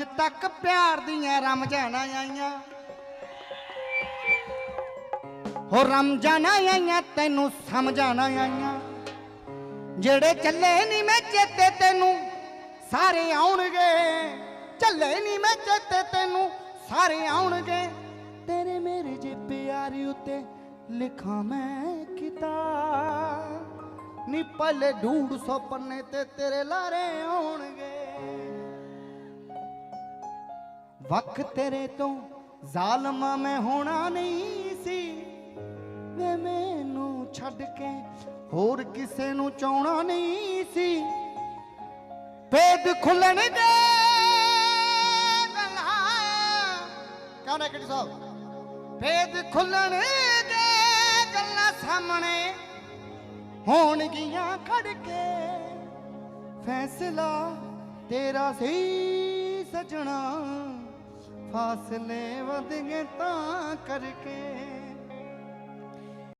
ਅੱਜ ਤੱਕ ਪਿਆਰ ਦੀਆਂ ਰਮਜਾਨਾਂ ਆਈਆਂ। ਹੋ ਰਮਜਾਨਾਂ ਆਈਆਂ, ਤੈਨੂੰ ਸਮਝਾਣਾ ਆਈਆਂ। ਜਿਹੜੇ ਚੱਲੇ ਨਹੀਂ ਮੈਂ ਚੇਤੇ ਤੈਨੂੰ, ਸਾਰੇ ਆਉਣਗੇ। ਚੱਲੇ ਨਹੀਂ ਮੈਂ ਚੇਤੇ ਤੈਨੂੰ, ਸਾਰੇ ਆਉਣਗੇ। ਤੇਰੇ ਮੇਰੇ ਜੇ ਪਿਆਰ ਉਤੇ ਲਿਖਾਂ ਮੈਂ ਕਿਤਾਬ। ਨੀ ਪਲੇ 150 ਪੰਨੇ ਤੇ ਤੇਰੇ ਲਾਰੇ ਆਉਣਗੇ। ਵਕ ਤੇਰੇ ਤੋਂ ਜ਼ਾਲਮਾ ਮੈਂ ਹੋਣਾ ਨਹੀਂ ਸੀ। ਵੇ ਮੈਨੂੰ ਛੱਡ ਕੇ ਹੋਰ ਕਿਸੇ ਨੂੰ ਚਾਹਣਾ ਨਹੀਂ ਸੀ। ਭੇਦ ਖੁੱਲਣਗੇ ਗੱਲਾਂ। ਕੌਣ ਹੈ ਕਿਹੜੀ ਸਾਹਿਬ ਭੇਦ ਖੁੱਲਣਗੇ ਗੱਲਾਂ ਸਾਹਮਣੇ ਹੋਣਗੀਆਂ ਖੜ ਕੇ ਫੈਸਲਾ ਤੇਰਾ ਸੀ। ਸਜਣਾ ਫਾਸਲੇ ਵਧ ਗਏ ਤਾਂ ਕਰਕੇ